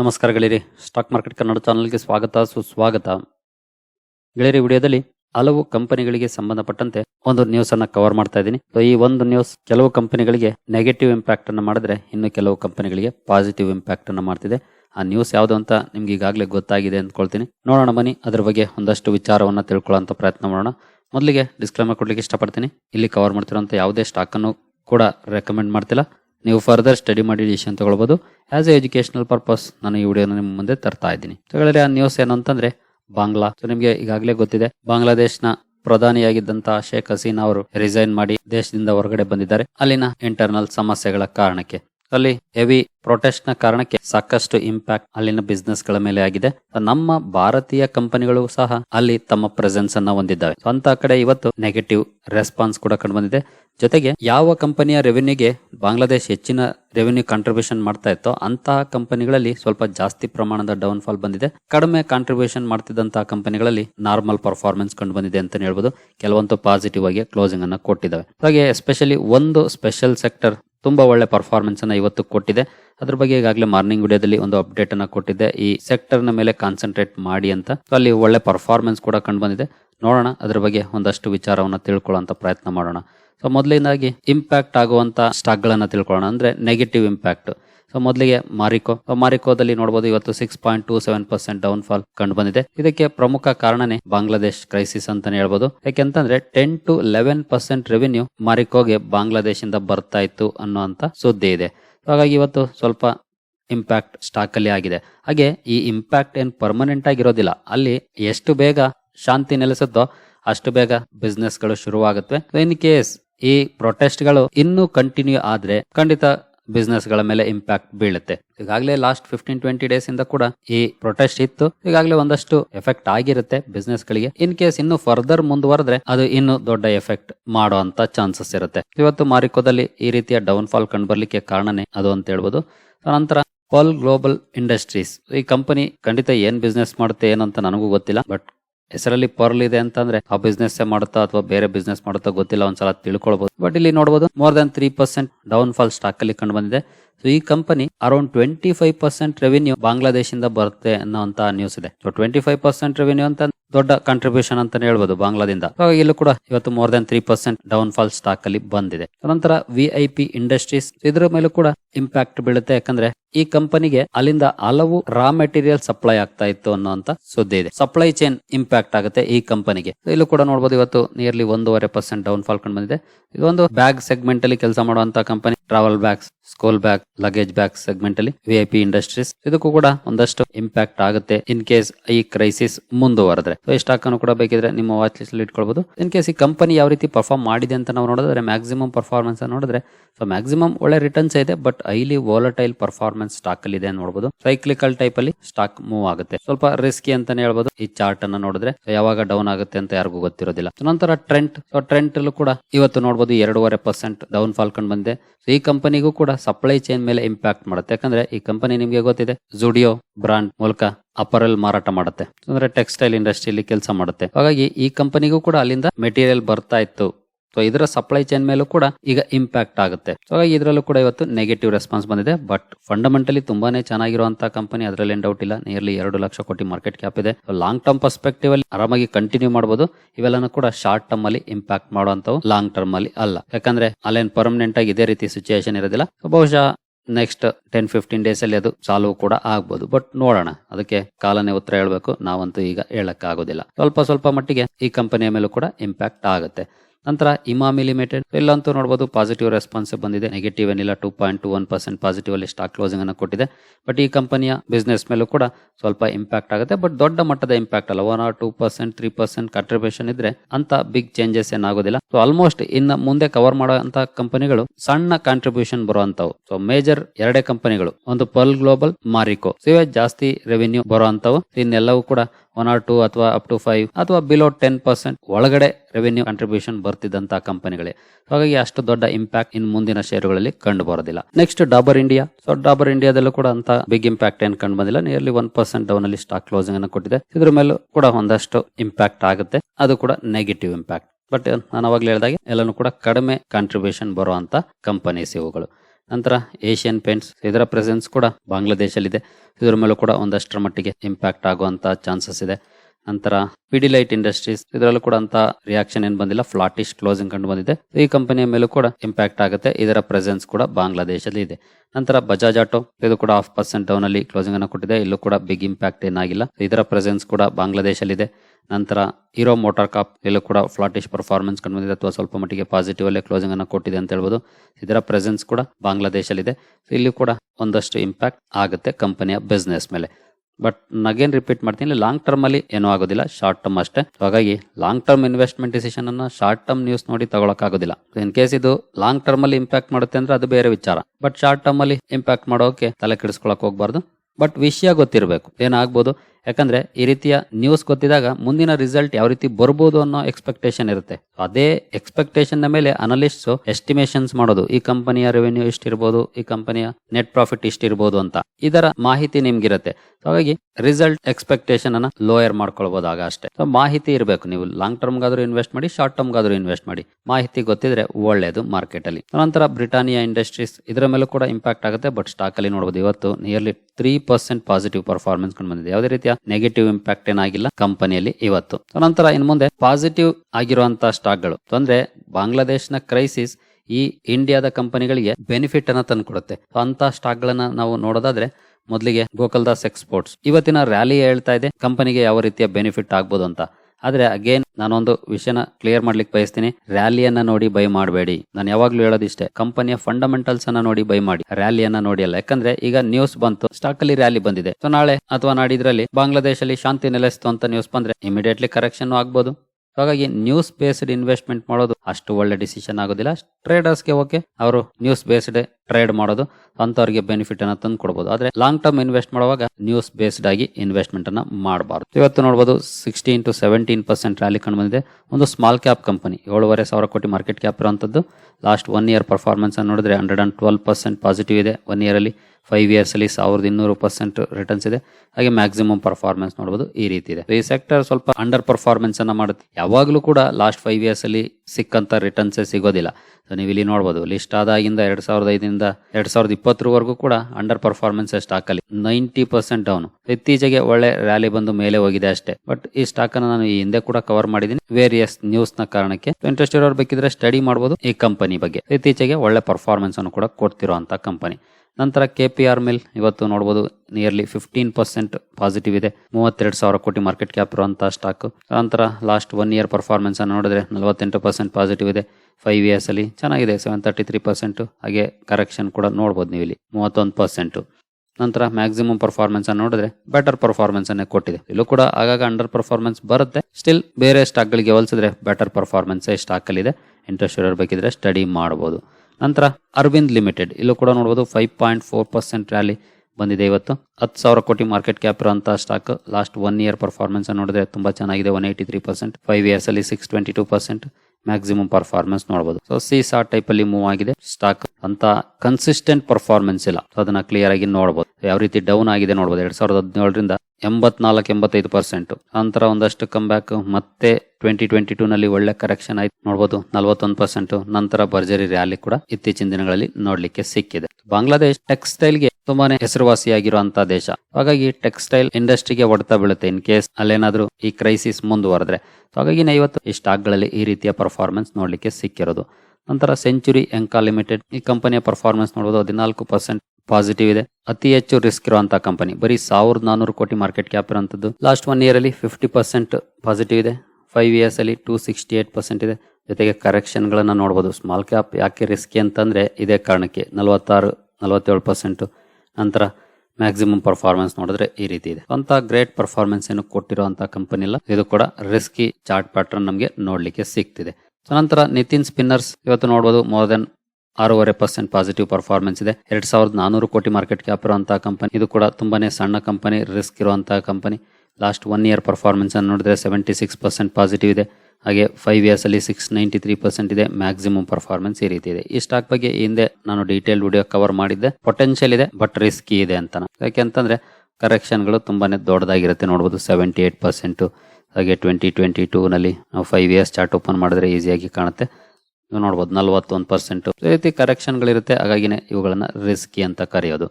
ನಮಸ್ಕಾರ ಗೆಳೆಯರಿ. Stock market Kannada ಚಾನಲ್ಗೆ ಸ್ವಾಗತ, ಸುಸ್ವಾಗತ. ಗೆಳೆಯರಿ, ವಿಡಿಯೋದಲ್ಲಿ ಹಲವು ಕಂಪನಿಗಳಿಗೆ ಸಂಬಂಧಪಟ್ಟಂತೆ ಒಂದು ನ್ಯೂಸ್ ಅನ್ನ ಕವರ್ ಮಾಡ್ತಾ ಇದ್ದೀನಿ. ಈ ಒಂದು ನ್ಯೂಸ್ ಕೆಲವು ಕಂಪನಿಗಳಿಗೆ ನೆಗೆಟಿವ್ ಇಂಪ್ಯಾಕ್ಟ್ ಅನ್ನು ಮಾಡಿದ್ರೆ ಇನ್ನು ಕೆಲವು ಕಂಪನಿಗಳಿಗೆ ಪಾಸಿಟಿವ್ ಇಂಪ್ಯಾಕ್ಟ್ ಅನ್ನು ಮಾಡ್ತಿದೆ. ಆ ನ್ಯೂಸ್ ಯಾವುದು ಅಂತ ನಿಮ್ಗೆ ಈಗಾಗಲೇ ಗೊತ್ತಾಗಿದೆ ಅಂದ್ಕೊಳ್ತೀನಿ. ನೋಡೋಣ ಬನ್ನಿ, ಅದ್ರ ಬಗ್ಗೆ ಒಂದಷ್ಟು ವಿಚಾರವನ್ನ ತಿಳ್ಕೊಳ್ಳೋ ಪ್ರಯತ್ನ ಮಾಡೋಣ. ಮೊದಲಿಗೆ ಡಿಸ್ಕ್ಲೈಮರ್ ಕೊಡ್ಲಿಕ್ಕೆ ಇಷ್ಟಪಡ್ತೀನಿ. ಇಲ್ಲಿ ಕವರ್ ಮಾಡ್ತಿರೋಂಥ ಯಾವುದೇ ಸ್ಟಾಕ್ ಅನ್ನು ಕೂಡ ರೆಕಮೆಂಡ್ ಮಾಡ್ತಿಲ್ಲ. ನೀವು ಫರ್ದರ್ ಸ್ಟಡಿ ಮಾಡಿ ಡಿಸಿಷನ್ ತೊಗೊಳ್ಬೋದು. ಆ್ಯಸ್ ಎ ಎಜುಕೇಶನಲ್ ಪರ್ಪಸ್ ನಾನು ಈ ವಿಡಿಯೋನ ನಿಮ್ಮ ಮುಂದೆ ತರ್ತಾ ಇದ್ದೀನಿ. ಆ ನ್ಯೂಸ್ ಏನು ಅಂತಂದ್ರೆ ಬಾಂಗ್ಲಾ. ಸೊ ನಿಮಗೆ ಈಗಾಗಲೇ ಗೊತ್ತಿದೆ, ಬಾಂಗ್ಲಾದೇಶ್ನ ಪ್ರಧಾನಿಯಾಗಿದ್ದಂತಹ ಶೇಖ್ ಹಸೀನಾ ಅವರು ರಿಸೈನ್ ಮಾಡಿ ದೇಶದಿಂದ ಹೊರಗಡೆ ಬಂದಿದ್ದಾರೆ. ಅಲ್ಲಿನ ಇಂಟರ್ನಲ್ ಸಮಸ್ಯೆಗಳ ಕಾರಣಕ್ಕೆ. ಅಲ್ಲಿ ಹೆವಿ ಪ್ರೊಟೆಸ್ಟ್ನ ಕಾರಣಕ್ಕೆ ಸಾಕಷ್ಟು ಇಂಪ್ಯಾಕ್ಟ್ ಅಲ್ಲಿನ ಬಿಸ್ನೆಸ್ಗಳ ಮೇಲೆ ಆಗಿದೆ. ನಮ್ಮ ಭಾರತೀಯ ಕಂಪನಿಗಳು ಸಹ ಅಲ್ಲಿ ತಮ್ಮ ಪ್ರೆಸೆನ್ಸ್ ಅನ್ನ ಹೊಂದಿದ್ದಾವೆ ಅಂತ ಕಡೆ ಇವತ್ತು ನೆಗೆಟಿವ್ ರೆಸ್ಪಾನ್ಸ್ ಕೂಡ ಕಂಡು ಬಂದಿದೆ. ಜೊತೆಗೆ ಯಾವ ಕಂಪನಿಯ ರೆವೆನ್ಯೂಗೆ ಬಾಂಗ್ಲಾದೇಶ್ ಹೆಚ್ಚಿನ ರೆವೆನ್ಯೂ ಕಾಂಟ್ರಿಬ್ಯೂಷನ್ ಮಾಡ್ತಾ ಇತ್ತೋ ಅಂತಹ ಕಂಪನಿಗಳಲ್ಲಿ ಸ್ವಲ್ಪ ಜಾಸ್ತಿ ಪ್ರಮಾಣದ ಡೌನ್ ಫಾಲ್ ಬಂದಿದೆ. ಕಡಿಮೆ ಕಾಂಟ್ರಿಬ್ಯೂಷನ್ ಮಾಡ್ತಿದ್ದಂತಹ ಕಂಪನಿಗಳಲ್ಲಿ ನಾರ್ಮಲ್ ಪರ್ಫಾರ್ಮೆನ್ಸ್ ಕಂಡು ಬಂದಿದೆ ಅಂತ ಹೇಳ್ಬೋದು. ಕೆಲವೊಂದು ಪಾಸಿಟಿವ್ ಆಗಿ ಕ್ಲೋಸಿಂಗ್ ಅನ್ನ ಕೊಟ್ಟಿದ್ದಾವೆ. ಹಾಗೆ ಎಸ್ಪೆಷಲಿ ಒಂದು ಸ್ಪೆಷಲ್ ಸೆಕ್ಟರ್ ತುಂಬಾ ಒಳ್ಳೆ ಪರ್ಫಾರ್ಮೆನ್ಸ್ ಅನ್ನ ಇವತ್ತು ಕೊಟ್ಟಿದೆ. ಅದ್ರ ಬಗ್ಗೆ ಈಗಾಗಲೇ ಮಾರ್ನಿಂಗ್ ವಿಡಿಯೋದಲ್ಲಿ ಒಂದು ಅಪ್ಡೇಟ್ ಅನ್ನ ಕೊಟ್ಟಿದ್ದೆ. ಈ ಸೆಕ್ಟರ್ನ ಮೇಲೆ ಕಾನ್ಸಂಟ್ರೇಟ್ ಮಾಡಿ ಅಂತ. ಅಲ್ಲಿ ಒಳ್ಳೆ ಪರ್ಫಾರ್ಮೆನ್ಸ್ ಕೂಡ ಕಂಡು ಬಂದಿದೆ ನೋಡೋಣ, ಅದ್ರ ಬಗ್ಗೆ ಒಂದಷ್ಟು ವಿಚಾರವನ್ನ ತಿಳ್ಕೊಳ್ಳೋಂತ ಪ್ರಯತ್ನ ಮಾಡೋಣ. ಸೊ ಮೊದಲನೇದಾಗಿ ಇಂಪ್ಯಾಕ್ಟ್ ಆಗುವಂತ ಸ್ಟಾಕ್ ಗಳನ್ನ ತಿಳ್ಕೊಳ್ಳೋಣ. ಅಂದ್ರೆ ನೆಗೆಟಿವ್ ಇಂಪ್ಯಾಕ್ಟ್ ಸೊ ಮೊದಲಿಗೆ ಮಾರಿಕೋ ಮಾರಿಕೋದಲ್ಲಿ ನೋಡಬಹುದು ಇವತ್ತು six point two seven percent down fall ಕಂಡು ಬಂದಿದೆ. ಇದಕ್ಕೆ ಪ್ರಮುಖ ಕಾರಣನೇ ಬಾಂಗ್ಲಾದೇಶ್ ಕ್ರೈಸಿಸ್ ಅಂತ ಹೇಳ್ಬೋದು. ಯಾಕೆಂತಂದ್ರೆ ten to eleven percent revenue ಮಾರಿಕೋಗೆ ಬಾಂಗ್ಲಾದೇಶಿಂದ ಬರ್ತಾ ಇತ್ತು ಅನ್ನುವಂತ ಸುದ್ದಿ ಇದೆ. ಹಾಗಾಗಿ ಇವತ್ತು ಸ್ವಲ್ಪ ಇಂಪ್ಯಾಕ್ಟ್ ಸ್ಟಾಕ್ ಅಲ್ಲಿ ಆಗಿದೆ. ಹಾಗೆ ಈ ಇಂಪ್ಯಾಕ್ಟ್ ಏನ್ ಪರ್ಮನೆಂಟ್ ಆಗಿರೋದಿಲ್ಲ. ಅಲ್ಲಿ ಎಷ್ಟು ಬೇಗ ಶಾಂತಿ ನೆಲೆಸುತ್ತೋ ಅಷ್ಟು ಬೇಗ ಬಿಸ್ನೆಸ್ಗಳು ಶುರುವಾಗುತ್ತವೆ. ಇನ್ ಕೇಸ್ ಈ ಪ್ರೊಟೆಸ್ಟ್ಗಳು ಇನ್ನೂ ಕಂಟಿನ್ಯೂ ಆದ್ರೆ ಖಂಡಿತ ಬಿಸ್ನೆಸ್ಗಳ ಮೇಲೆ ಇಂಪ್ಯಾಕ್ಟ್ ಬೀಳುತ್ತೆ. ಈಗಾಗಲೇ ಲಾಸ್ಟ್ ಫಿಫ್ಟೀನ್ ಟ್ವೆಂಟಿ ಡೇಸ್ ಇಂದ ಕೂಡ ಈ ಪ್ರೊಟೆಸ್ಟ್ ಇತ್ತು. ಈಗಾಗಲೇ ಒಂದಷ್ಟು ಎಫೆಕ್ಟ್ ಆಗಿರುತ್ತೆ ಬಿಸ್ನೆಸ್ ಗಳಿಗೆ ಇನ್ ಕೇಸ್ ಇನ್ನು ಫರ್ದರ್ ಮುಂದುವರೆದ್ರೆ ಅದು ಇನ್ನು ದೊಡ್ಡ ಎಫೆಕ್ಟ್ ಮಾಡುವಂತ ಚಾನ್ಸಸ್ ಇರುತ್ತೆ. ಇವತ್ತು ಮಾರಿಕೋದಲ್ಲಿ ಈ ರೀತಿಯ ಡೌನ್ ಫಾಲ್ ಕಂಡು ಬರ್ಲಿಕ್ಕೆ ಕಾರಣನೇ ಅದು ಅಂತ ಹೇಳ್ಬೋದು. ನಂತರ ಪಲ್ ಗ್ಲೋಬಲ್ ಇಂಡಸ್ಟ್ರೀಸ್ ಈ ಕಂಪನಿ ಖಂಡಿತ ಏನ್ ಬಿಸ್ನೆಸ್ ಮಾಡುತ್ತೆ ಏನಂತ ನನಗೂ ಗೊತ್ತಿಲ್ಲ ಬಟ್ ಹೆಸರಲ್ಲಿ ಪರ್ಲ್ ಇದೆ ಅಂತಂದ್ರೆ ಆ ಬಿಸ್ನೆಸ್ ಮಾಡುತ್ತಾ ಅಥವಾ ಬೇರೆ ಬಿಸ್ನೆಸ್ ಮಾಡುತ್ತಾ ಗೊತ್ತಿಲ್ಲ, ಒಂದ್ಸಲ ತಿಳ್ಕೊಳ್ಬಹುದು ಬಟ್ ಇಲ್ಲಿ ನೋಡಬಹುದು more than three percent down fall stock ಅಲ್ಲಿ ಕಂಡು ಬಂದಿದೆ. ಸೊ ಈ company around twenty five percent revenue ಬಾಂಗ್ಲಾದೇಶಿಂದ ಬರುತ್ತೆ ಅನ್ನೋಂತ ನ್ಯೂಸ್ ಇದೆ. So twenty five percent revenue ಅಂತ ದೊಡ್ಡ ಕಾಂಟ್ರಿಬ್ಯೂಷನ್ ಅಂತ ಹೇಳ್ಬೋದು ಬಾಂಗ್ಲಾದಿಂದ. ಇಲ್ಲೂ ಕೂಡ ಇವತ್ತು more than three percent down fall stock ಅಲ್ಲಿ ಬಂದಿದೆ. ನಂತರ ವಿ ಐ ಪಿ ಇಂಡಸ್ಟ್ರೀಸ್ ಇದರ ಮೇಲೂ ಕೂಡ ಇಂಪ್ಯಾಕ್ಟ್ ಬೀಳುತ್ತೆ. ಯಾಕಂದ್ರೆ ಈ ಕಂಪನಿಗೆ ಅಲ್ಲಿಂದ ಹಲವು ರಾ ಮೆಟೀರಿಯಲ್ ಸಪ್ಲೈ ಆಗ್ತಾ ಇತ್ತು ಅನ್ನುವಂತ ಸುದ್ದಿ ಇದೆ. ಸಪ್ಲೈ ಚೈನ್ ಇಂಪ್ಯಾಕ್ಟ್ ಆಗುತ್ತೆ ಈ ಕಂಪನಿಗೆ ಇಲ್ಲೂ ಕೂಡ ನೋಡಬಹುದು ಇವತ್ತು ನಿಯರ್ಲಿ ಒಂದೂವರೆ ಪರ್ಸೆಂಟ್ ಡೌನ್ ಫಾಲ್ ಕಂಡು ಬಂದಿದೆ. ಇದೊಂದು ಬ್ಯಾಗ್ ಸೆಗ್ಮೆಂಟ್ ಅಲ್ಲಿ ಕೆಲಸ ಮಾಡುವಂತ company travel bags school bag luggage bag segment ಅಲ್ಲಿ ವಿ ಐ ಪಿ ಇಂಡಸ್ಟ್ರೀಸ್ ಇದಕ್ಕೂ ಕೂಡ ಒಂದಷ್ಟು ಇಂಪ್ಯಾಕ್ಟ್ ಆಗುತ್ತೆ ಇನ್ ಕೇಸ್ ಈ ಕ್ರೈಸಿಸ್ ಮುಂದುವರೆದ್ರೆ. ಈ ಸ್ಟಾಕ್ ಅನ್ನು ಕೂಡ ಬೇಕಿದ್ರೆ ನಿಮ್ಮ ವಾಚ್ ಲಿಸ್ಟ್ ಅಲ್ಲಿ ಇಟ್ಕೊಳ್ಬಹುದು ಇನ್ ಕೇಸ್ ಈ ಕಂಪನಿ ಯಾವ ರೀತಿ ಪರ್ಫಾರ್ಮ್ ಮಾಡಿದೆ ಅಂತ ನಾವು ನೋಡಿದ್ರೆ ಮ್ಯಾಕ್ಸಿಮಮ್ ಪರ್ಫಾರ್ಮೆನ್ಸ್ ನೋಡಿದ್ರೆ ಸೊ ಮ್ಯಾಕ್ಸಿಮಮ್ ಒಳ್ಳೆ ರಿಟರ್ನ್ಸ್ ಇದೆ but highly volatile performance stock ಅಲ್ಲಿ ಇದೆ ನೋಡಬಹುದು ಸೈಕ್ಲಿಕಲ್ ಟೈಪ್ ಅಲ್ಲಿ ಸ್ಟಾಕ್ ಮೂವ್ ಆಗುತ್ತೆ. ಸ್ವಲ್ಪ ರಿಸ್ಕಿ ಅಂತಾನೆ ಹೇಳ್ಬಹುದು ಈ ಚಾರ್ಟ್ ಅನ್ನ ನೋಡಿದ್ರೆ ಯಾವಾಗ ಡೌನ್ ಆಗುತ್ತೆ ಅಂತ ಯಾರಿಗೂ ಗೊತ್ತಿರೋದಿಲ್ಲ. ನಂತರ ಟ್ರೆಂಟ್ ಟ್ರೆಂಟ್ ಅಲ್ಲೂ ಕೂಡ ಇವತ್ತು ನೋಡಬಹುದು ಎರಡೂವರೆ ಪರ್ಸೆಂಟ್ ಡೌನ್ ಫಾಲ್ ಕಂಡು So, ಈ ಕಂಪನಿಗೂ ಕೂಡ ಸಪ್ಲೈ ಚೈನ್ ಮೇಲೆ ಇಂಪ್ಯಾಕ್ಟ್ ಮಾಡುತ್ತೆ. ಯಾಕಂದ್ರೆ ಈ ಕಂಪನಿ ನಿಮಗೆ ಗೊತ್ತಿದೆ ಜುಡಿಯೋ ಬ್ರಾಂಡ್ ಮೂಲಕ ಅಪರಲ್ ಮಾರಾಟ ಮಾಡುತ್ತೆ. ಅಂದ್ರೆ ಟೆಕ್ಸ್ಟೈಲ್ ಇಂಡಸ್ಟ್ರಿಯಲ್ಲಿ ಕೆಲಸ ಮಾಡುತ್ತೆ. ಹಾಗಾಗಿ ಈ ಕಂಪನಿಗೂ ಕೂಡ ಅಲ್ಲಿಂದ ಮೆಟೀರಿಯಲ್ ಬರ್ತಾ ಇತ್ತು. ಸೊ ಇದರ ಸಪ್ಲೈ ಚೈನ್ ಮೇಲೂ ಕೂಡ ಈಗ ಇಂಪ್ಯಾಕ್ಟ್ ಆಗುತ್ತೆ. ಸೊ ಇದರಲ್ಲೂ ಕೂಡ ಇವತ್ತು ನೆಗೆಟಿವ್ ರೆಸ್ಪಾನ್ಸ್ ಬಂದಿದೆ. ಬಟ್ ಫಂಡಮೆಂಟಲಿ ತುಂಬಾನೇ ಚೆನ್ನಾಗಿರುವಂತಹ ಕಂಪನಿ ಅದರಲ್ಲಿ ಡೌಟ್ ಇಲ್ಲ. ನಿಯರ್ಲಿ ಎರಡು ಲಕ್ಷ ಕೋಟಿ ಮಾರ್ಕೆಟ್ ಕ್ಯಾಪ್ ಇದೆ. ಲಾಂಗ್ ಟರ್ಮ್ ಪರ್ಸ್ಪೆಕ್ಟಿವ್ ಅಲ್ಲಿ ಆರಾಮಾಗಿ ಕಂಟಿನ್ಯೂ ಮಾಡಬಹುದು ಇವೆಲ್ಲನೂ ಕೂಡ ಶಾರ್ಟ್ ಟರ್ಮ್ ಅಲ್ಲಿ ಇಂಪ್ಯಾಕ್ಟ್ ಮಾಡುವಂತವು ಲಾಂಗ್ ಟರ್ಮ್ ಅಲ್ಲಿ ಅಲ್ಲ. ಯಾಕಂದ್ರೆ ಅಲ್ಲೇನ್ ಪರ್ಮನೆಂಟ್ ಆಗಿ ಇದೇ ರೀತಿ ಸಿಚುಯೇಷನ್ ಇರೋದಿಲ್ಲ. ಬಹುಶಃ ನೆಕ್ಸ್ಟ್ ಟೆನ್ ಫಿಫ್ಟೀನ್ ಡೇಸ್ ಅಲ್ಲಿ ಅದು ಸಾಲ್ವ್ ಕೂಡ ಆಗ್ಬೋದು. ಬಟ್ ನೋಡೋಣ. ಅದಕ್ಕೆ ಕಾಲನೇ ಉತ್ತರ ಹೇಳ್ಬೇಕು. ನಾವಂತೂ ಈಗ ಹೇಳಕ್ ಆಗೋದಿಲ್ಲ ಸ್ವಲ್ಪ ಸ್ವಲ್ಪ ಮಟ್ಟಿಗೆ ಈ ಕಂಪನಿಯ ಮೇಲೂ ಕೂಡ ಇಂಪ್ಯಾಕ್ಟ್ ಆಗುತ್ತೆ. ನಂತರ ಇಮಾಮಿ ಲಿಮಿಟೆಡ್ ಇಲ್ಲಂತೂ ನೋಡಬಹುದು ಪಾಸಿಟಿವ್ ರೆಸ್ಪಾನ್ಸ್ ಬಂದಿದೆ. ನೆಗೆಟಿವ್ ಏನಿಲ್ಲ two point two one percent positive ಅಲ್ಲಿ ಸ್ಟಾಕ್ ಕ್ಲೋಸಿಂಗ್ ಅನ್ನು ಕೊಟ್ಟಿದೆ. ಬಟ್ ಈ ಕಂಪನಿಯ ಬಿಸ್ನೆಸ್ ಮೇಲೂ ಕೂಡ ಸ್ವಲ್ಪ ಇಂಪ್ಯಾಕ್ಟ್ ಆಗುತ್ತೆ. ಬಟ್ ದೊಡ್ಡ ಮಟ್ಟದ ಇಂಪ್ಯಾಕ್ಟ್ ಅಲ್ಲ. One or two percent three percent contribution ಇದ್ರೆ ಅಂತ ಬಿಗ್ ಚೇಂಜಸ್ ಏನಾಗೋದಿಲ್ಲ. ಸೊ ಆಲ್ಮೋಸ್ಟ್ ಇನ್ನು ಮುಂದೆ ಕವರ್ ಮಾಡುವಂತ ಕಂಪನಿಗಳು ಸಣ್ಣ ಕಾಂಟ್ರಿಬ್ಯೂಷನ್ ಬರುವಂತವು ಸೊ ಮೇಜರ್ ಎರಡೇ ಕಂಪನಿಗಳು ಒಂದು ಪರ್ಲ್ ಗ್ಲೋಬಲ್ ಮಾರಿಕೋ ಇವೇ ಜಾಸ್ತಿ ರೆವಿನ್ಯೂ ಬರುವಂತವು ಇನ್ನೆಲ್ಲವೂ ಕೂಡ ಒನ್ ಆರ್ ಟೂ ಅಥವಾ ಅಪ್ ಟು ಫೈವ್ ಅಥವಾ ಬಿಲೋ ಟೆನ್ ಪರ್ಸೆಂಟ್ ಒಳಗಡೆ ರೆವೆನ್ಯೂ ಕಂಟ್ರಿಬ್ಯೂಷನ್ ಬರ್ತಿದ್ದಂತಹ ಕಂಪನಿಗಳೇ. ಹಾಗಾಗಿ ಅಷ್ಟು ದೊಡ್ಡ ಇಂಪ್ಯಾಕ್ಟ್ ಇನ್ ಮುಂದಿನ ಷೇರುಗಳಲ್ಲಿ ಕಂಡು ಬರೋದಿಲ್ಲ. Next Dabur India so Dabur ಇಂಡಿಯಾದಲ್ಲೂ ಕೂಡ ಅಂತ ಬಿಗ್ ಇಂಪ್ಯಾಕ್ಟ್ ಏನ್ ಕಂಡು ಬಂದಿಲ್ಲ. ನಿಯರ್ಲಿ ಒನ್ ಪರ್ಸೆಂಟ್ ಡೌನ್ ಅಲ್ಲಿ ಸ್ಟಾಕ್ ಕ್ಲೋಸಿಂಗ್ ಅನ್ನು ಕೊಟ್ಟಿದೆ. ಇದ್ರ ಮೇಲೂ ಕೂಡ ಒಂದಷ್ಟು ಇಂಪ್ಯಾಕ್ಟ್ ಆಗುತ್ತೆ. ಅದು ಕೂಡ ನೆಗೆಟಿವ್ ಇಂಪ್ಯಾಕ್ಟ್ ಬಟ್ ನಾನು ಅವಾಗಲೇ ಹೇಳಿದಾಗೆ ಎಲ್ಲನೂ ಕೂಡ ಕಡಿಮೆ ಕಾಂಟ್ರಿಬ್ಯೂಷನ್ ಬರುವಂತ ಕಂಪನೀಸ್ ಇವುಗಳು ನಂತರ ಏಷ್ಯನ್ ಪೇಂಟ್ಸ್. ಇದರ ಪ್ರೆಸೆನ್ಸ್ ಕೂಡ ಬಾಂಗ್ಲಾದೇಶಲ್ಲಿದೆ. ಇದರ ಮೇಲೂ ಕೂಡ ಒಂದಷ್ಟರ ಮಟ್ಟಿಗೆ ಇಂಪ್ಯಾಕ್ಟ್ ಆಗುವಂತ ಚಾನ್ಸಸ್ ಇದೆ. ನಂತರ ಪಿಡಿಲೈಟ್ ಇಂಡಸ್ಟ್ರೀಸ್ ಇದರಲ್ಲೂ ಕೂಡ ಅಂತ ರಿಯಾಕ್ಷನ್ ಏನ್ ಬಂದಿಲ್ಲ ಫ್ಲಾಟಿಶ್ ಕ್ಲೋಸಿಂಗ್ ಕಂಡು ಬಂದಿದೆ. ಈ ಕಂಪನಿಯ ಮೇಲೂ ಕೂಡ ಇಂಪ್ಯಾಕ್ಟ್ ಆಗುತ್ತೆ, ಇದರ ಪ್ರೆಸೆನ್ಸ್ ಕೂಡ ಬಾಂಗ್ಲಾದೇಶದಲ್ಲಿ ಇದೆ. ನಂತರ ಬಜಾಜ್ ಆಟೋ ಇದು ಕೂಡ ಹಾಫ್ ಪರ್ಸೆಂಟ್ ಡೌನ್ ಅಲ್ಲಿ ಕ್ಲೋಸಿಂಗ್ ಅನ್ನು ಕೊಟ್ಟಿದೆ, ಇಲ್ಲೂ ಕೂಡ ಬಿಗ್ ಇಂಪ್ಯಾಕ್ಟ್ ಏನಾಗಿಲ್ಲ. ಇದರ ಪ್ರೆಸೆನ್ಸ್ ಕೂಡ ಬಾಂಗ್ಲಾದೇಶಲ್ಲಿದೆ ನಂತರ ಹೀರೋ ಮೋಟಾರ್ ಕಾಪ್ ಇಲ್ಲೂ ಕೂಡ ಫ್ಲಾಟಿಶ್ ಪರ್ಫಾರ್ಮೆನ್ಸ್ ಕಂಡು ಬಂದಿದೆ, ಅಥವಾ ಸ್ವಲ್ಪ ಮಟ್ಟಿಗೆ ಪಾಸಿಟಿವ್ ಅಲ್ಲೇ ಕ್ಲೋಸಿಂಗ್ ಅನ್ನು ಕೊಟ್ಟಿದೆ ಅಂತ ಹೇಳ್ಬೋದು. ಇದರ ಪ್ರೆಸೆನ್ಸ್ ಕೂಡ ಬಾಂಗ್ಲಾದೇಶಲ್ಲಿದೆ ಇಲ್ಲಿ ಕೂಡ ಒಂದಷ್ಟು ಇಂಪ್ಯಾಕ್ಟ್ ಆಗುತ್ತೆ ಕಂಪನಿಯ ಬಿಸ್ನೆಸ್ ಮೇಲೆ. ಬಟ್ ನಗೇನ್ ರಿಪೀಟ್ ಮಾಡ್ತೀನಿ ಲಾಂಗ್ ಟರ್ಮ್ ಅಲ್ಲಿ ಏನೂ ಆಗೋದಿಲ್ಲ ಶಾರ್ಟ್ ಟರ್ಮ್ ಅಷ್ಟೇ. ಹಾಗಾಗಿ ಲಾಂಗ್ ಟರ್ಮ್ ಇನ್ವೆಸ್ಟ್ಮೆಂಟ್ ಡಿಸಿಷನ್ ಅನ್ನ ಶಾರ್ಟ್ ಟರ್ಮ್ ನ್ಯೂಸ್ ನೋಡಿ ತಗೊಳಕ್ ಆಗೋದಿಲ್ಲ ಇನ್ ಕೇಸ್ ಇದು ಲಾಂಗ್ ಟರ್ಮ್ ಅಲ್ಲಿ ಇಂಪ್ಯಾಕ್ಟ್ ಮಾಡುತ್ತೆ ಅಂದ್ರೆ ಅದು ಬೇರೆ ವಿಚಾರ. ಬಟ್ ಶಾರ್ಟ್ ಟರ್ಮ್ ಅಲ್ಲಿ ಇಂಪ್ಯಾಕ್ಟ್ ಮಾಡೋಕೆ ತಲೆ ಕೆಡಿಸ್ಕೊಳಕ್ ಹೋಗ್ಬಾರ್ದು. ಬಟ್ ವಿಷಯ ಗೊತ್ತಿರಬೇಕು, ಏನಾಗ್ಬೋದು? ಯಾಕಂದ್ರೆ ಈ ರೀತಿಯ ನ್ಯೂಸ್ ಗೊತ್ತಿದಾಗ ಮುಂದಿನ ರಿಸಲ್ಟ್ ಯಾವ ರೀತಿ ಬರ್ಬೋದು ಅನ್ನೋ ಎಕ್ಸ್ಪೆಕ್ಟೇಷನ್ ಇರುತ್ತೆ. ಅದೇ ಎಕ್ಸ್ಪೆಕ್ಟೇಷನ್ ಮೇಲೆ ಅನಲಿಸ್ಟ್ ಎಸ್ಟಿಮೇಷನ್ಸ್ ಮಾಡೋದು. ಈ ಕಂಪನಿಯ ರೆವೆನ್ಯೂ ಇಷ್ಟಿರ್ಬೋದು ಈ ಕಂಪನಿಯ ನೆಟ್ ಪ್ರಾಫಿಟ್ ಇಷ್ಟಿರ್ಬೋದು ಅಂತ. ಇದರ ಮಾಹಿತಿ ನಿಮ್ಗಿರುತ್ತೆ. ಇರುತ್ತೆ ಹಾಗಾಗಿ ರಿಸಲ್ಟ್ ಎಕ್ಸ್ಪೆಕ್ಟೇಷನ್ ಅನ್ನ ಲೋಯರ್ ಮಾಡ್ಕೊಳ್ಬಹುದು ಆಗ ಅಷ್ಟೇ. ಸೊ ಮಾಹಿತಿ ಇರಬೇಕು. ನೀವು ಲಾಂಗ್ ಟರ್ಮ್ಗಾದ್ರೂ ಇನ್ವೆಸ್ಟ್ ಮಾಡಿ ಶಾರ್ಟ್ ಟರ್ಮ್ಗಾದ್ರೂ ಇನ್ವೆಸ್ಟ್ ಮಾಡಿ. ಮಾಹಿತಿ ಗೊತ್ತಿದ್ರೆ ಒಳ್ಳೇದು ಮಾರ್ಕೆಟ್ ಅಲ್ಲಿ. ನಂತರ ಬ್ರಿಟಾನಿಯಾ ಇಂಡಸ್ಟ್ರೀಸ್ ಇದರ ಮೇಲೂ ಕೂಡ ಇಂಪ್ಯಾಕ್ಟ್ ಆಗುತ್ತೆ. ಬಟ್ ಸ್ಟಾಕ್ ಅಲ್ಲಿ ನೋಡಬಹುದು ಇವತ್ತು nearly three percent positive performance ಕಂಡು ಬಂದಿದೆ. ಯಾವುದೇ ರೀತಿಯ ನೆಗೆಟಿವ್ ಇಂಪ್ಯಾಕ್ಟ್ ಏನಾಗಿಲ್ಲ ಕಂಪನಿಯಲ್ಲಿ ಇವತ್ತು. ನಂತರ ಇನ್ನು ಮುಂದೆ ಪಾಸಿಟಿವ್ ಆಗಿರುವಂತಹ ಸ್ಟಾಕ್ಗಳು ಅಂದ್ರೆ ಬಾಂಗ್ಲಾದೇಶನ ಕ್ರೈಸಿಸ್ ಈ ಇಂಡಿಯಾದ ಕಂಪನಿಗಳಿಗೆ ಬೆನಿಫಿಟ್ ಅನ್ನ ತಂದುಕೊಡುತ್ತೆ. ಅಂತ ಸ್ಟಾಕ್ ಗಳನ್ನ ನಾವು ನೋಡೋದಾದ್ರೆ ಮೊದಲಿಗೆ ಗೋಕಲ್ದಾಸ್ ಎಕ್ಸ್ಪೋರ್ಟ್ಸ್ ಇವತ್ತಿನ ರ್ಯಾಲಿ ಹೇಳ್ತಾ ಇದೆ ಕಂಪನಿಗೆ ಯಾವ ರೀತಿಯ ಬೆನಿಫಿಟ್ ಆಗ್ಬೋದು ಅಂತ. ಆದ್ರೆ ಅಗೇನ್ ನಾನೊಂದು ವಿಷಯನ ಕ್ಲಿಯರ್ ಮಾಡ್ಲಿಕ್ಕೆ ಬಯಸ್ತೀನಿ. ರ್ಯಾಲಿಯನ್ನ ನೋಡಿ ಬೈ ಮಾಡಬೇಡಿ. ನಾನು ಯಾವಾಗ್ಲೂ ಹೇಳೋದಿಷ್ಟೇ ಕಂಪನಿಯ ಫಂಡಮೆಂಟಲ್ಸ್ ಅನ್ನ ನೋಡಿ ಬೈ ಮಾಡಿ. ರ್ಯಾಲಿಯನ್ನ ನೋಡಿ ಅಲ್ಲ. ಯಾಕಂದ್ರೆ ಈಗ ನ್ಯೂಸ್ ಬಂತು ಸ್ಟಾಕ್ ಅಲ್ಲಿ ರ್ಯಾಲಿ ಬಂದಿದೆ. ಸೊ ನಾಳೆ ಅಥವಾ ನಾಡಿದ್ರಲ್ಲಿ ಬಾಂಗ್ಲಾದೇಶಲ್ಲಿ ಶಾಂತಿ ನೆಲೆಸ್ತು ಅಂತ ನ್ಯೂಸ್ ಬಂದ್ರೆ ಇಮಿಡಿಯೇಟ್ಲಿ ಕರೆಕ್ಷನ್ ಆಗ್ಬೋದು. ಹಾಗಾಗಿ ನ್ಯೂಸ್ ಬೇಸ್ಡ್ ಇನ್ವೆಸ್ಟ್ಮೆಂಟ್ ಮಾಡೋದು ಅಷ್ಟು ಒಳ್ಳೆ ಡಿಸಿಷನ್ ಆಗೋದಿಲ್ಲ. ಟ್ರೇಡರ್ಸ್ಗೆ ಓಕೆ ಅವರು ನ್ಯೂಸ್ ಬೇಸ್ಡ್ ಟ್ರೇಡ್ ಮಾಡೋದು. ಅಂತವ್ರಿಗೆ ಬೆನಿಫಿಟ್ ಅನ್ನ ತಂದು ಕೊಡಬಹುದು ಆದ್ರೆ ಲಾಂಗ್ ಟರ್ಮ್ ಇನ್ವೆಸ್ಟ್ ಮಾಡುವಾಗ ನ್ಯೂಸ್ ಬೇಸ್ಡ್ ಆಗಿ ಇನ್ವೆಸ್ಟ್ಮೆಂಟ್ ಅನ್ನ ಮಾಡಬಾರ್ದು. ಇವತ್ತು ನೋಡಬಹುದು sixteen to seventeen percent rally ಕಂಡು ಬಂದಿದೆ. ಒಂದು ಸ್ಮಾಲ್ ಕ್ಯಾಪ್ ಕಂಪನಿ ಏಳುವರೆ ಸಾವಿರ ಕೋಟಿ ಮಾರ್ಕೆಟ್ ಕ್ಯಾಪ್ ಇರುವಂತದ್ದು. ಲಾಸ್ಟ್ ಒನ್ ಇಯರ್ ಪರ್ಫಾರ್ಮೆನ್ಸ್ ಅನ್ನು ನೋಡಿದ್ರೆ hundred and twelve percent positive ಇದೆ. ಒನ್ ಇಯರ್ ಅಲ್ಲಿ ಫೈವ್ ಇಯರ್ಸ್ ಅಲ್ಲಿ ಸಾವಿರದ ಇನ್ನೂರು ಪರ್ಸೆಂಟ್ ರಿಟರ್ನ್ಸ್ ಇದೆ. ಹಾಗೆ ಮ್ಯಾಕ್ಸಿಮಮ್ ಪರ್ಫಾರ್ಮೆನ್ಸ್ ನೋಡಬಹುದು ಈ ರೀತಿ ಇದೆ. ಈ ಸೆಕ್ಟರ್ ಸ್ವಲ್ಪ ಅಂಡರ್ ಪರ್ಫಾರ್ಮೆನ್ಸ್ ಅನ್ನ ಮಾಡುತ್ತೆ. ಯಾವಾಗಲೂ ಕೂಡ ಲಾಸ್ಟ್ ಫೈವ್ ಇಯರ್ಸ್ ಅಲ್ಲಿ ಸಿಕ್ಕಂತ ರಿಟರ್ನ್ಸ್ ಸಿಗೋದಿಲ್ಲ. ಸೊ ನೀವು ಇಲ್ಲಿ ನೋಡಬಹುದು ಲಿಸ್ಟ್ ಆದಾಗಿಂದ ಎರಡ್ ಸಾವಿರದ ಐದರಿಂದ ಎರಡ್ ಸಾವಿರದ ಇಪ್ಪತ್ತರವರೆಗೂ ಕೂಡ ಅಂಡರ್ ಪರ್ಫಾರ್ಮೆನ್ಸ್ ಸ್ಟಾಕ್ ಅಲ್ಲಿ. ನೈಂಟಿ ಪರ್ಸೆಂಟ್ ಡೌನ್ ಇತ್ತೀಚೆಗೆ ಒಳ್ಳೆ ರ್ಯಾಲಿ ಬಂದು ಮೇಲೆ ಹೋಗಿದೆ ಅಷ್ಟೇ. ಬಟ್ ಈ ಸ್ಟಾಕ್ ಅನ್ನ ನಾನು ಈ ಹಿಂದೆ ಕೂಡ ಕವರ್ ಮಾಡಿದ್ದೀನಿ. ವೇರಿಯಸ್ ನ್ಯೂಸ್ನ ಕಾರಣಕ್ಕೆ. ಇಂಟ್ರೆಸ್ಟ್ ಇರೋರು ಬೇಕಿದ್ರೆ ಸ್ಟಡಿ ಮಾಡಬಹುದು ಈ ಕಂಪನಿ ಬಗ್ಗೆ. ಇತ್ತೀಚೆಗೆ ಒಳ್ಳೆ ಪರ್ಫಾರ್ಮೆನ್ಸ್ ಅನ್ನು ಕೂಡ ಕೊಡ್ತಿರುವಂತ ಕಂಪನಿ ನಂತರ ಕೆ ಪಿ ಆರ್ ಮಿಲ್ ಇವತ್ತು ನೋಡಬಹುದು ನಿಯರ್ಲಿ ಫಿಫ್ಟೀನ್ ಪರ್ಸೆಂಟ್ ಪಾಸಿಟಿವ್ ಇದೆ. ಮೂವತ್ತೆರಡು ಸಾವಿರ ಕೋಟಿ ಮಾರ್ಕೆಟ್ ಕ್ಯಾಪ್ ಇರುವಂತಹ ಸ್ಟಾಕ್ ನಂತರ ಲಾಸ್ಟ್ ಒನ್ ಇಯರ್ ಪರ್ಫಾರ್ಮೆನ್ಸ್ ಅನ್ನು ನೋಡಿದ್ರೆ ನಲವತ್ತೆಂಟು ಪರ್ಸೆಂಟ್ ಪಾಸಿಟಿವ್ ಇದೆ. ಫೈವ್ ಇಯರ್ಸ್ ಅಲ್ಲಿ ಚೆನ್ನಾಗಿದೆ ಸೆವೆನ್ ತರ್ಟಿ ತ್ರೀ ಪರ್ಸೆಂಟ್ ಹಾಗೆ ಕರೆಕ್ಷನ್ ಕೂಡ ನೋಡ್ಬೋದು ನೀವು ಇಲ್ಲಿ ಮೂವತ್ತೊಂದು ಪರ್ಸೆಂಟ್ ನಂತರ ಮ್ಯಾಕ್ಸಿಮಮ್ ಪರ್ಫಾರ್ಮೆನ್ಸ್ ಅನ್ನು ನೋಡಿದ್ರೆ ಬೆಟರ್ ಪರ್ಫಾರ್ಮೆನ್ಸ್ ಅನ್ನೇ ಕೊಟ್ಟಿದೆ. ಇಲ್ಲೂ ಕೂಡ ಆಗಾಗ ಅಂಡರ್ ಪರ್ಫಾರ್ಮೆನ್ಸ್ ಬರುತ್ತೆ. ಸ್ಟಿಲ್ ಬೇರೆ ಸ್ಟಾಕ್ ಗಳಿಗೆ ಹೋಲಿಸಿದ್ರೆ ಬೆಟರ್ ಪರ್ಫಾರ್ಮೆನ್ಸ್ ಸ್ಟಾಕ್ ಅಲ್ಲಿ ಇದೆ. ಇಂಟ್ರೆಸ್ಟ್ ಇರಬೇಕಿದ್ರೆ ಬೇಕಿದ್ರೆ ಸ್ಟಡಿ ಮಾಡಬಹುದು ನಂತರ ಅರವಿಂದ್ ಲಿಮಿಟೆಡ್ ಇಲ್ಲೂ ಕೂಡ ನೋಡಬಹುದು five point four percent rally ಬಂದಿದೆ ಇವತ್ತು. ಹತ್ತು ಸಾವಿರ ಕೋಟಿ ಮಾರ್ಕೆಟ್ ಕ್ಯಾಪ್ ಇರುವಂತಹ stock last one year performance ನೋಡಿದ್ರೆ ತುಂಬಾ ಚೆನ್ನಾಗಿದೆ one eighty three percent five years ಅಲ್ಲಿ six twenty two percent maximum performance ನೋಡಬಹುದು ಸೊ ಸಿ ಸಾ ಟೈಪ್ ಅಲ್ಲಿ ಮೂವ್ ಆಗಿದೆ. ಸ್ಟಾಕ್ ಅಂತ ಕನ್ಸಿಸ್ಟೆಂಟ್ ಪರ್ಫಾರ್ಮೆನ್ಸ್ ಇಲ್ಲ. ಅದನ್ನ ಕ್ಲಿಯರ್ ಆಗಿ ನೋಡಬಹುದು ಯಾವ ರೀತಿ ಡೌನ್ ಆಗಿದೆ ನೋಡಬಹುದು ಎರಡ್ ಸಾವಿರದ ಹದಿನೇಳರಿಂದ ಎಂಬತ್ನಾಲ್ಕು, ಎಂಬತ್ತೈದು ಪರ್ಸೆಂಟ್ ನಂತರ ಒಂದಷ್ಟು ಕಮ್ ಬ್ಯಾಕ್ ಮತ್ತೆ ಟ್ವೆಂಟಿ ಟ್ವೆಂಟಿ ಟೂ ನಲ್ಲಿ ಒಳ್ಳೆ ಕರೆಕ್ಷನ್ ಆಯ್ತು. ನೋಡಬಹುದು ನಲವತ್ತೊಂದು ಪರ್ಸೆಂಟ್ ನಂತರ ಭರ್ಜರಿ ರ್ಯಾಲಿ ಕೂಡ ಇತ್ತೀಚಿನ ದಿನಗಳಲ್ಲಿ ನೋಡ್ಲಿಕ್ಕೆ ಸಿಕ್ಕಿದೆ. ಬಾಂಗ್ಲಾದೇಶ್ ಟೆಕ್ಸ್ಟೈಲ್ಗೆ ತುಂಬಾನೇ ಹೆಸರುವಾಸಿಯಾಗಿರುವಂತಹ ದೇಶ. ಹಾಗಾಗಿ ಟೆಕ್ಸ್ಟೈಲ್ ಇಂಡಸ್ಟ್ರಿಗೆ ಹೊಡೆತ ಬೀಳುತ್ತೆ ಇನ್ ಕೇಸ್ ಅಲ್ಲೇನಾದ್ರೂ ಈ ಕ್ರೈಸಿಸ್ ಮುಂದುವರೆದ್ರೆ. ಹಾಗಾಗಿ ಇವತ್ತು ಈ ಸ್ಟಾಕ್ಗಳಲ್ಲಿ ಈ ರೀತಿಯ ಪರ್ಫಾರ್ಮೆನ್ಸ್ ನೋಡ್ಲಿಕ್ಕೆ ಸಿಕ್ಕಿರೋದು. ನಂತರ ಸೆಂಚುರಿ ಎಂಕಾ ಲಿಮಿಟೆಡ್ ಈ ಕಂಪನಿಯ ಪರ್ಫಾರ್ಮೆನ್ಸ್ ನೋಡಬಹುದು ಹದಿನಾಲ್ಕು ಪರ್ಸೆಂಟ್ ಪಾಸಿಟಿವ್ ಇದೆ. ಅತಿ ಹೆಚ್ಚು ರಿಸ್ಕ್ ಇರುವಂತಹ ಕಂಪನಿ ಬರೀ ಸಾವಿರದ ನಾನೂರು ಕೋಟಿ ಮಾರ್ಕೆಟ್ ಕ್ಯಾಪ್ ಇರುವಂತದ್ದು. ಲಾಸ್ಟ್ ಒನ್ ಇಯರ್ ಅಲ್ಲಿ ಫಿಫ್ಟಿ ಪರ್ಸೆಂಟ್ ಪಾಸಿಟಿವ್ ಇದೆ. ಫೈವ್ ಇಯರ್ಸ್ ಅಲ್ಲಿ ಟೂ ಸಿಕ್ಸ್ಟಿ ಏಟ್ ಪರ್ಸೆಂಟ್ ಇದೆ. ಜೊತೆಗೆ ಕರೆಕ್ಷನ್ ಗಳನ್ನ ನೋಡಬಹುದು ಸ್ಮಾಲ್ ಕ್ಯಾಪ್ ಯಾಕೆ ರಿಸ್ಕಿ ಅಂತಂದ್ರೆ ಇದೇ ಕಾರಣಕ್ಕೆ ನಲವತ್ತಾರು, ನಲವತ್ತೇಳು ಪರ್ಸೆಂಟ್ ನಂತರ ಮ್ಯಾಕ್ಸಿಮಮ್ ಪರ್ಫಾರ್ಮೆನ್ಸ್ ನೋಡಿದ್ರೆ ಈ ರೀತಿ ಇದೆ. ಅಂತ ಗ್ರೇಟ್ ಪರ್ಫಾರ್ಮೆನ್ಸ್ ಏನು ಕೊಟ್ಟಿರುವಂತಹ ಕಂಪನಿ ಇಲ್ಲ. ಇದು ಕೂಡ ರಿಸ್ಕಿ ಚಾರ್ಟ್ ಪ್ಯಾಟರ್ನ್ ನಮಗೆ ನೋಡ್ಲಿಕ್ಕೆ ಸಿಗ್ತಿದೆ. ಸೊ ನಂತರ ನಿತಿನ್ ಸ್ಪಿನ್ನರ್ಸ್ ಇವತ್ತು ನೋಡಬಹುದು ಮೋರ್ ದೆನ್ ಆರೂವರೆ ಪರ್ಸೆಂಟ್ ಪಾಸಿಟಿವ್ ಪರ್ಫಾರ್ಮೆನ್ಸ್ ಇದೆ. ಎರಡ್ ಸಾವಿರದ ನಾನೂರು ಕೋಟಿ ಮಾರ್ಕೆಟ್ ಕ್ಯಾಪ್ ಇರುವಂತಹ ಕಂಪನಿ ಇದು ಕೂಡ ತುಂಬಾನೇ ಸಣ್ಣ ಕಂಪನಿ ರಿಸ್ಕ್ ಇರುವಂತಹ company last one year performance ಅನ್ನು ನೋಡಿದ್ರೆ ಸೆವೆಂಟಿ ಸಿಕ್ಸ್ ಪರ್ಸೆಂಟ್ ಪಾಸಿಟಿವ್ ಇದೆ. ಹಾಗೆ ಫೈವ್ ಇಯರ್ಸ್ ಅಲ್ಲಿ ಸಿಕ್ಸ್ ನೈಂಟಿ ತ್ರೀ ಪರ್ಸೆಂಟ್ ಇದೆ. ಮ್ಯಾಕ್ಸಿಮಮ್ ಪರ್ಫಾರ್ಮೆನ್ಸ್ ಈ ರೀತಿ ಇದೆ. ಈ ಸ್ಟಾಕ್ ಬಗ್ಗೆ ಹಿಂದೆ ನಾನು ಡೀಟೇಲ್ ವಿಡಿಯೋ ಕವರ್ ಮಾಡಿದ್ದೆ. ಪೊಟೆನ್ಷಿಯಲ್ ಇದೆ ಬಟ್ ರಿಸ್ಕಿ ಇದೆ ಅಂತ ಯಾಕೆಂತಂದ್ರೆ ಕರೆಕ್ಷನ್ಗಳು ತುಂಬಾನೇ ದೊಡ್ಡದಾಗಿರುತ್ತೆ ನೋಡಬಹುದು ಸೆವೆಂಟಿ ಏಟ್ ಪರ್ಸೆಂಟ್ ಹಾಗೆ ಟ್ವೆಂಟಿ ಟ್ವೆಂಟಿ ಟೂ ನಲ್ಲಿ ನಾವು ಫೈವ್ ಇಯರ್ಸ್ ಚಾರ್ಟ್ ಓಪನ್ ಮಾಡಿದ್ರೆ ಈಸಿಯಾಗಿ ಕಾಣುತ್ತೆ. ನೀವು ನೋಡ್ಬೋದು ನಲ್ವತ್ತೊಂದು ಪರ್ಸೆಂಟ್ ಈ ರೀತಿ ಕರೆಕ್ಷನ್ಗಳಿರುತ್ತೆ ಹಾಗಾಗಿನೇ ಇವುಗಳನ್ನು ರಿಸ್ಕಿ ಅಂತ ಕರೆಯೋದು.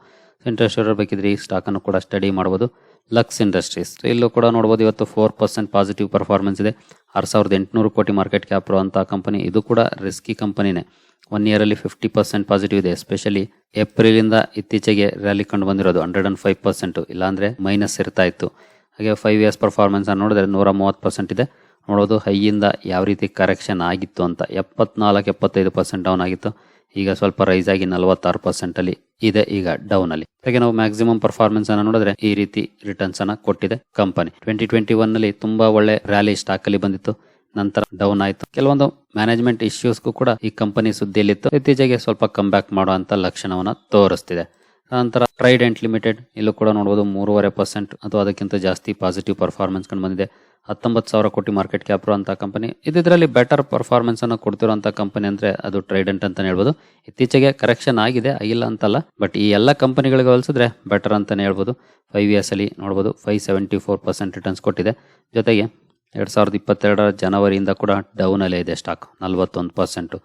ಇಂಟ್ರೆಸ್ಟ್ ಬೇಕಿದ್ರೆ ಈ ಸ್ಟಾಕನ್ನು ಕೂಡ ಸ್ಟಡಿ ಮಾಡ್ಬೋದು. ಲಕ್ಸ್ ಇಂಡಸ್ಟ್ರೀಸ್ ಇಲ್ಲೂ ಕೂಡ ನೋಡ್ಬೋದು ಇವತ್ತು ಫೋರ್ ಪರ್ಸೆಂಟ್ ಪಾಸಿಟಿವ್ ಪರ್ಫಾರ್ಮೆನ್ಸ್ ಇದೆ. ಆರು ಸಾವಿರದ ಎಂಟುನೂರು ಕೋಟಿ ಮಾರ್ಕೆಟ್ ಕ್ಯಾಪ್ ಇರುವಂಥ ಕಂಪನಿ ಇದು ಕೂಡ ರಿಸ್ಕಿ ಕಂಪನಿನೇ ಒನ್ ಇಯರಲ್ಲಿ ಫಿಫ್ಟಿ ಪರ್ಸೆಂಟ್ ಪಾಸಿಟಿವ್ ಇದೆ. ಎಸ್ಪೆಷಲಿ ಏಪ್ರಿಲಿಂದ ಇತ್ತೀಚೆಗೆ ರ್ಯಾಲಿ ಕಂಡು ಬಂದಿರೋದು ಹಂಡ್ರೆಡ್ ಅಂಡ್ ಫೈವ್ ಪರ್ಸೆಂಟು ಇಲ್ಲಾಂದರೆ ಮೈನಸ್ ಇರ್ತಾ ಇತ್ತು. ಹಾಗೆ ಫೈವ್ ಇಯರ್ಸ್ ಪರ್ಫಾರ್ಮೆನ್ಸ್ ನೋಡಿದ್ರೆ ನೂರ ಮೂವತ್ತು ಪರ್ಸೆಂಟ್ ಇದೆ. ನೋಡೋದು ಹೈಯಿಂದ ಯಾವ ರೀತಿ ಕರೆಕ್ಷನ್ ಆಗಿತ್ತು ಅಂತ. ಎಪ್ಪತ್ನಾಲ್ಕು, ಎಪ್ಪತ್ತೈದು ಪರ್ಸೆಂಟ್ ಡೌನ್ ಆಗಿತ್ತು. ಈಗ ಸ್ವಲ್ಪ ರೈಸ್ ಆಗಿ ನಲವತ್ತಾರು ಪರ್ಸೆಂಟ್ ಅಲ್ಲಿ ಇದೆ ಈಗ ಡೌನ್ ಅಲ್ಲಿ. ಹಾಗೆ ನಾವು ಮ್ಯಾಕ್ಸಿಮಮ್ ಪರ್ಫಾರ್ಮೆನ್ಸ್ ಅನ್ನ ನೋಡಿದ್ರೆ ಈ ರೀತಿ ರಿಟರ್ನ್ಸ್ ಅನ್ನ ಕೊಟ್ಟಿದೆ ಕಂಪನಿ ಟ್ವೆಂಟಿ ಟ್ವೆಂಟಿ ಒನ್ನಲ್ಲಿ ತುಂಬಾ ಒಳ್ಳೆ ರ್ಯಾಲಿ ಸ್ಟಾಕ್ ಅಲ್ಲಿ ಬಂದಿತ್ತು. ನಂತರ ಡೌನ್ ಆಯಿತು. ಕೆಲವೊಂದು ಮ್ಯಾನೇಜ್ಮೆಂಟ್ ಇಶ್ಯೂಸ್ಗೂ ಕೂಡ ಈ ಕಂಪನಿ ಸುದ್ದಿಯಲ್ಲಿತ್ತು. ಇತ್ತೀಚೆಗೆ ಸ್ವಲ್ಪ ಕಮ್ ಬ್ಯಾಕ್ ಮಾಡುವಂತ ಲಕ್ಷಣವನ್ನ ತೋರಿಸ್ತಿದೆ. ನಂತರ ಟ್ರೈಡೆಂಟ್ ಲಿಮಿಟೆಡ್ ಇಲ್ಲೂ ಕೂಡ ನೋಡಬಹುದು ಮೂರುವರೆ ಪರ್ಸೆಂಟ್ ಅಥವಾ ಅದಕ್ಕಿಂತ ಜಾಸ್ತಿ ಪಾಸಿಟಿವ್ ಪರ್ಫಾರ್ಮೆನ್ಸ್ ಕಂಡು ಬಂದಿದೆ. ಹತ್ತೊಂಬತ್ತು ಸಾವಿರ ಕೋಟಿ ಮಾರ್ಕೆಟ್ ಕ್ಯಾಪ್ ಇರುವಂತಹ ಕಂಪನಿ ಇದರಲ್ಲಿ ಬೆಟರ್ ಪರ್ಫಾರ್ಮೆನ್ಸ್ ಅನ್ನು ಕೊಡ್ತಿರುವಂತ ಕಂಪನಿ ಅಂದ್ರೆ ಅದು ಟ್ರೈಡೆಂಟ್ ಅಂತ ಹೇಳ್ಬೋದು. ಇತ್ತೀಚೆಗೆ ಕರೆಕ್ಷನ್ ಆಗಿದೆ, ಆಗಿಲ್ಲ ಅಂತಲ್ಲ ಬಟ್ ಈ ಎಲ್ಲ ಕಂಪನಿಗಳಿಗೆ ಹೋಲಿಸಿದ್ರೆ ಬೆಟರ್ ಅಂತಾನೆ ಹೇಳ್ಬೋದು. ಫೈವ್ ಇಯರ್ಸ್ ಅಲ್ಲಿ ನೋಡಬಹುದು five seventy four percent returns ಕೊಟ್ಟಿದೆ. ಜೊತೆಗೆ ಎರಡ್ ಸಾವಿರದ ಇಪ್ಪತ್ತೆರಡರ ಜನವರಿಯಿಂದ ಕೂಡ ಡೌನ್ ಅಲ್ಲೇ ಇದೆ ಸ್ಟಾಕ್ ನಲ್ವತ್ತೊಂದು ಪರ್ಸೆಂಟ್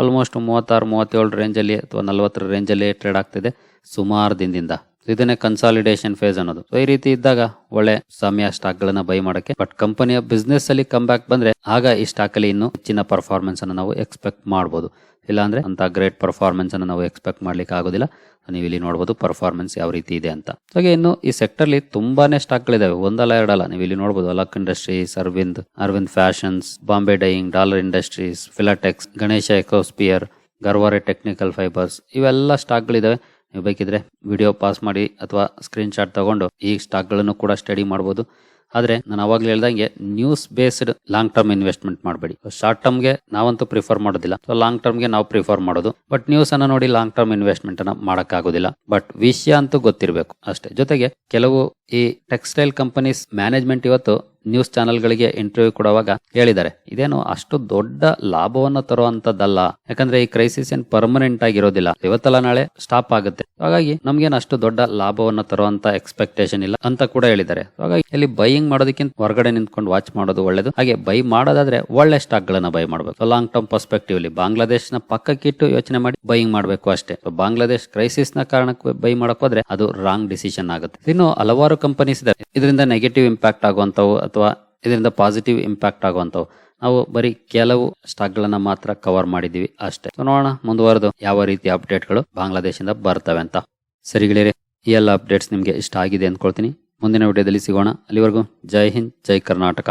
ಆಲ್ಮೋಸ್ಟ್ ಮೂವತ್ತಾರು, ಮೂವತ್ತೇಳು ರೇಂಜಲ್ಲಿ ಅಥವಾ ನಲ್ವತ್ತರ ರೇಂಜಲ್ಲಿ ಟ್ರೇಡ್ ಆಗ್ತಿದೆ. ಸುಮಾರು ದಿನದಿಂದ. ಇದನ್ನೇ ಕನ್ಸಾಲಿಡೇಷನ್ ಫೇಸ್ ಅನ್ನೋದು. ಸೊ ಈ ರೀತಿ ಇದ್ದಾಗ ಒಳ್ಳೆ ಸಮಯ ಸ್ಟಾಕ್ ಗಳನ್ನ ಬೈ ಮಾಡಕ್ಕೆ ಬಟ್ ಕಂಪನಿಯ ಬಿಸ್ನೆಸ್ ಅಲ್ಲಿ ಕಮ್ ಬ್ಯಾಕ್ ಬಂದ್ರೆ ಆಗ ಈ ಸ್ಟಾಕ್ ಅಲ್ಲಿ ಇನ್ನು ಹೆಚ್ಚಿನ ಪರ್ಫಾರ್ಮೆನ್ಸ್ ಅನ್ನು ನಾವು ಎಕ್ಸ್ಪೆಕ್ಟ್ ಮಾಡಬಹುದು ಇಲ್ಲಾಂದ್ರೆ ಅಂತ ಗ್ರೇಟ್ ಪರ್ಫಾರ್ಮೆನ್ಸ್ ಅನ್ನು ನಾವು ಎಕ್ಸ್ಪೆಕ್ಟ್ ಮಾಡ್ಲಿಕ್ಕೆ ಆಗೋದಿಲ್ಲ. ನೀವು ಇಲ್ಲಿ ನೋಡಬಹುದು ಪರ್ಫಾರ್ಮೆನ್ಸ್ ಯಾವ ರೀತಿ ಇದೆ ಅಂತ. ಹಾಗೆ ಇನ್ನು ಈ ಸೆಕ್ಟರ್ ಅಲ್ಲಿ ತುಂಬಾನೇ ಸ್ಟಾಕ್ ಗಳಿದಾವೆ. ಒಂದಲ್ಲ, ಎರಡಲ್ಲ. ನೀವು ಇಲ್ಲಿ ನೋಡಬಹುದು Alok industries Arvind Arvind fashions Bombay dyeing dollar industries Filatex Ganesha ecosphere Garware technical fibres ಇವೆಲ್ಲ ಸ್ಟಾಕ್ ಗಳಿದಾವೆ. ನೀವು ಬೇಕಿದ್ರೆ ವಿಡಿಯೋ ಪಾಸ್ ಮಾಡಿ ಅಥವಾ ಸ್ಕ್ರೀನ್ ಶಾಟ್ ತಗೊಂಡು ಈ ಸ್ಟಾಕ್ಗಳನ್ನು ಕೂಡ ಸ್ಟಡಿ ಮಾಡಬಹುದು ಆದ್ರೆ ನಾನು ಅವಾಗಲೇ ಹೇಳ್ದಂಗೆ news based long term investment ಮಾಡಬೇಡಿ. ಶಾರ್ಟ್ ಟರ್ಮ್ಗೆ ನಾವಂತೂ ಪ್ರಿಫರ್ ಮಾಡೋದಿಲ್ಲ. ಸೊ ಲಾಂಗ್ ಟರ್ಮ್ಗೆ ನಾವು ಪ್ರಿಫರ್ ಮಾಡೋದು. ಬಟ್ ನ್ಯೂಸ್ ಅನ್ನ ನೋಡಿ ಲಾಂಗ್ ಟರ್ಮ್ ಇನ್ವೆಸ್ಟ್ಮೆಂಟ್ ಅನ್ನ ಮಾಡೋಕ್ಕಾಗೋದಿಲ್ಲ. ಬಟ್ ವಿಷಯ ಅಂತೂ ಗೊತ್ತಿರಬೇಕು. ಅಷ್ಟೇ. ಜೊತೆಗೆ ಕೆಲವು ಈ ಟೆಕ್ಸ್ಟೈಲ್ ಕಂಪನೀಸ್ ಮ್ಯಾನೇಜ್ಮೆಂಟ್ ಇವತ್ತು ನ್ಯೂಸ್ ಚಾನೆಲ್ಗಳಿಗೆ ಇಂಟರ್ವ್ಯೂ ಕೊಡುವಾಗ ಹೇಳಿದ್ದಾರೆ. ಇದೇನು ಅಷ್ಟು ದೊಡ್ಡ ಲಾಭವನ್ನು ತರುವಂತದ್ದಲ್ಲ. ಯಾಕಂದ್ರೆ ಈ ಕ್ರೈಸಿಸ್ ಏನ್ ಪರ್ಮನೆಂಟ್ ಆಗಿರೋದಿಲ್ಲ. ಇವತ್ತಲ್ಲ ನಾಳೆ ಸ್ಟಾಪ್ ಆಗುತ್ತೆ. ಹಾಗಾಗಿ ನಮ್ಗೇನು ಅಷ್ಟು ದೊಡ್ಡ ಲಾಭವನ್ನ ತರುವಂತ ಎಕ್ಸ್ಪೆಕ್ಟೇಷನ್ ಇಲ್ಲ ಅಂತ ಕೂಡ ಹೇಳಿದ್ದಾರೆ. ಹಾಗಾಗಿ ಇಲ್ಲಿ ಬೈಯಿಂಗ್ ಮಾಡೋದಕ್ಕಿಂತ ಹೊರಗಡೆ ನಿಂತ್ಕೊಂಡು ವಾಚ್ ಮಾಡೋದು ಒಳ್ಳೇದು. ಹಾಗೆ ಬೈ ಮಾಡೋದಾದ್ರೆ ಒಳ್ಳೆ ಸ್ಟಾಕ್ ಗಳನ್ನ ಬೈ ಮಾಡಬೇಕು. ಲಾಂಗ್ ಟರ್ಮ್ ಪರ್ಸ್ಪೆಕ್ಟಿವ್ ಅಲ್ಲಿ ಬಾಂಗ್ಲಾದೇಶ್ನ ಪಕ್ಕಕ್ಕಿಟ್ಟು ಯೋಚನೆ ಮಾಡಿ ಬೈಯಿಂಗ್ ಮಾಡಬೇಕು ಅಷ್ಟೇ. ಬಾಂಗ್ಲಾದೇಶ್ ಕ್ರೈಸಿಸ್ನ ಕಾರಣಕ್ಕೆ ಬೈ ಮಾಡಕ್ ಹೋದ್ರೆ ಅದು ರಾಂಗ್ ಡಿಸಿಷನ್ ಆಗುತ್ತೆ. ಇನ್ನು ಹಲವಾರು ಕಂಪನೀಸ್ ಇದೆ ಇದರಿಂದ ನೆಗೆಟಿವ್ ಇಂಪ್ಯಾಕ್ಟ್ ಆಗುವಂತವು ಅಥವಾ ಇದರಿಂದ ಪಾಸಿಟಿವ್ ಇಂಪ್ಯಾಕ್ಟ್ ಆಗುವಂಥವು. ನಾವು ಬರೀ ಕೆಲವು ಸ್ಟಾಕ್ ಗಳನ್ನ ಮಾತ್ರ ಕವರ್ ಮಾಡಿದೀವಿ ಅಷ್ಟೇ. ನೋಡೋಣ ಮುಂದುವರೆದು ಯಾವ ರೀತಿ ಅಪ್ಡೇಟ್ಗಳು ಬಾಂಗ್ಲಾದೇಶದಿಂದ ಬರ್ತವೆ ಅಂತ. ಸರಿಗಳಿರಿ ಈ ಎಲ್ಲ ಅಪ್ಡೇಟ್ಸ್ ನಿಮಗೆ ಇಷ್ಟ ಆಗಿದೆ ಅಂದ್ಕೊಳ್ತೀನಿ. ಮುಂದಿನ ವಿಡಿಯೋದಲ್ಲಿ ಸಿಗೋಣ. ಅಲ್ಲಿವರೆಗೂ ಜೈ ಹಿಂದ್, ಜೈ ಕರ್ನಾಟಕ.